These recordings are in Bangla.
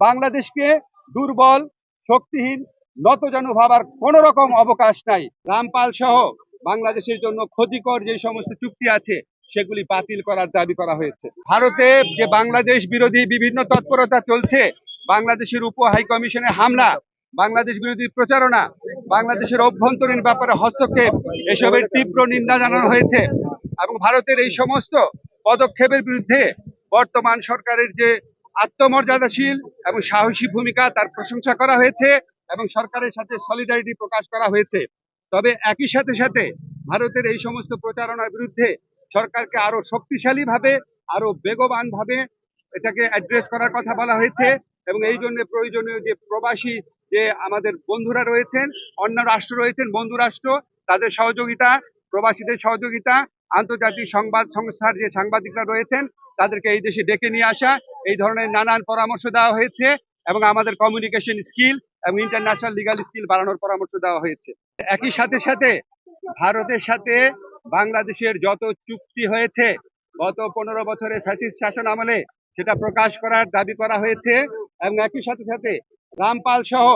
বাংলাদেশকে দুর্বল, শক্তিহীন, নতজানু ভাবার কোন রকম অবকাশ নাই। রামপাল সহ বাংলাদেশের জন্য ক্ষতিকর যে সমস্ত চুক্তি আছে, সেগুলি বাতিল করার দাবি করা হয়েছে। ভারতে যে বাংলাদেশ বিরোধী বিভিন্ন তৎপরতা চলছে, বাংলাদেশের উপ হাই কমিশনে হামলা, বাংলাদেশ বিরোধী প্রচারণা, বাংলাদেশের অভ্যন্তরীণ ব্যাপারে হস্তক্ষেপ, এসবের তীব্র নিন্দা জানানো হয়েছে এবং ভারতের এই সমস্ত পদক্ষেপের বিরুদ্ধে বর্তমান সরকারের যে আত্মমর্যাদাশীল এবং সাহসী ভূমিকা তার প্রশংসা করা হয়েছে এবং সরকারের সাথে সলিডারিটি প্রকাশ করা হয়েছে। তবে একই সাথে সাথে ভারতের এই সমস্ত প্রচারণার বিরুদ্ধে সরকারকে আরও শক্তিশালী ভাবে আরও বেগবান ভাবে এটাকে অ্যাড্রেস করার কথা বলা হয়েছে এবং এই জন্য প্রয়োজনীয় যে প্রবাসী যে আমাদের বন্ধুরা রয়েছেন, অন্য রাষ্ট্র রয়েছেন, বন্ধু রাষ্ট্র, তাদের সহযোগিতা, প্রবাসীদের সহযোগিতা, আন্তর্জাতিক সংবাদ সংস্থার যে সাংবাদিকরা রয়েছেন, তাদেরকে এই দেশে ডেকে নিয়ে আসা এই ধরনের নানান পরামর্শ দেওয়া হয়েছে এবং আমাদের কমিউনিকেশন স্কিল এবং ইন্টারন্যাশনাল লিগাল স্কিল বাড়ানোর পরামর্শ দেওয়া হয়েছে। একই সাথে সাথে ভারতের সাথে বাংলাদেশের যত চুক্তি হয়েছে, গত পনেরো বছরের ফ্যাসিস্ট শাসন আমলে সেটা প্রকাশ করার দাবি করা হয়েছে এবং একই সাথে সাথে রামপাল সহ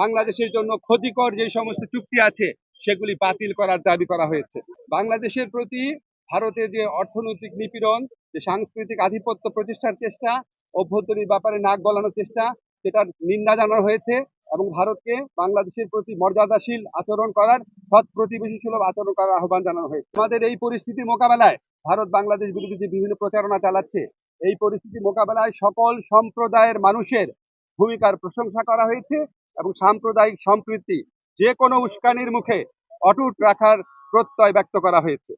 বাংলাদেশের জন্য ক্ষতিকর যে সমস্ত চুক্তি আছে, সেগুলি বাতিল করার দাবি করা হয়েছে। বাংলাদেশের প্রতি ভারতের যে অর্থনৈতিক নিপীড়ন যে সাংস্কৃতিক আধিপত্য প্রতিষ্ঠার চেষ্টা, অভ্যন্তরীণ ব্যাপারে নাক গলানোর চেষ্টা, সেটার নিন্দা জানানো হয়েছে এবং ভারতকে বাংলাদেশের প্রতি মর্যাদাশীল আচরণ করার সৎ প্রতিবেশী সুলভ আচরণ করার আহ্বান জানানো হয়েছে। আমাদের এই পরিস্থিতির মোকাবেলায় ভারত বাংলাদেশ বিরোধী যে বিভিন্ন প্রচারণা চালাচ্ছে, এই পরিস্থিতি মোকাবেলায় সকল সম্প্রদায়ের মানুষের ভূমিকার প্রশংসা করা হয়েছে এবং সাম্প্রদায়িক সম্প্রীতি যে কোনো উস্কানির মুখে অটুট রাখার প্রত্যয় ব্যক্ত করা হয়েছে।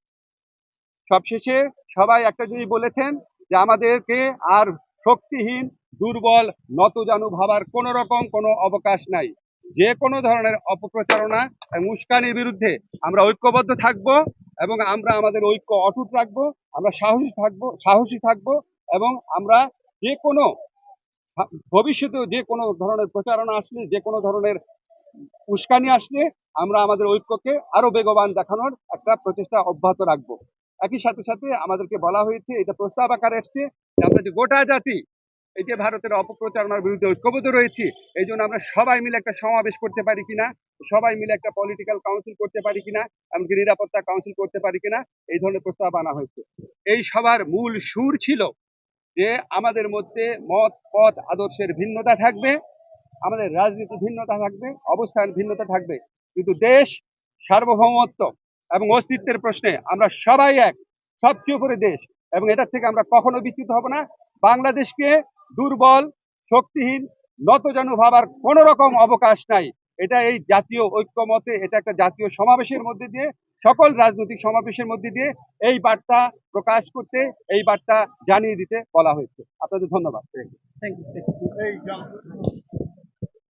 সবশেষে সবাই একটা জিনিস বলেছেন যে আমাদেরকে আর শক্তিহীন, দুর্বল, নতজানু ভাবার কোন রকম কোনো অবকাশ নাই। যে কোনো ধরনের অপপ্রচারণা এবং উস্কানির বিরুদ্ধে আমরা ঐক্যবদ্ধ থাকব এবং আমরা আমাদের ঐক্য অটুট রাখব, আমরা সাহসী থাকব, সাহসী থাকব এবং আমরা যে কোনো ভা- ভবিষ্যতেও যে কোনো ধরনের প্রচারণা আসলে, যে কোনো ধরনের উস্কানি আসলে আমরা আমাদের ঐক্যকে আরও বেগবান দেখানোর একটা প্রচেষ্টা অব্যাহত রাখব। একই সাথে সাথে আমাদেরকে বলা হয়েছে, এটা প্রস্তাব আকারে এসছে যে আমরা যে গোটা জাতি, এই যে ভারতের অপপ্রচারণার বিরুদ্ধে ঐক্যবদ্ধ রয়েছি, এই জন্য আমরা সবাই মিলে একটা সমাবেশ করতে পারি কিনা, সবাই মিলে একটা পলিটিক্যাল কাউন্সিল করতে পারি কিনা, এমনকি নিরাপত্তা কাউন্সিল করতে পারি কিনা, এই ধরনের প্রস্তাব আনা হয়েছে। এই সবার মূল সুর ছিল যে আমাদের মধ্যে মত, পথ, আদর্শের ভিন্নতা থাকবে, আমাদের রাজনীতি ভিন্নতা থাকবে অবস্থান ভিন্নতা থাকবে, কিন্তু দেশ সার্বভৌমত্ব এবং অস্তিত্বের প্রশ্নে আমরা সবাই এক সবচেয়ে উপরে দেশ। এবং এটার থেকে আমরা কখনো বিচ্যুত হব না। বাংলাদেশকে দুর্বল শক্তিহীন নতজানু ভাবার কোন রকম অবকাশ নাই। এটা এই জাতীয় ঐক্যমতে এটা একটা জাতীয় সমাবেশের মধ্যে দিয়ে সকল রাজনৈতিক সমাবেশের মধ্যে দিয়ে এই বার্তা প্রকাশ করতে এই বার্তা জানিয়ে দিতে বলা হয়েছে। আপনাদের ধন্যবাদ। Thank you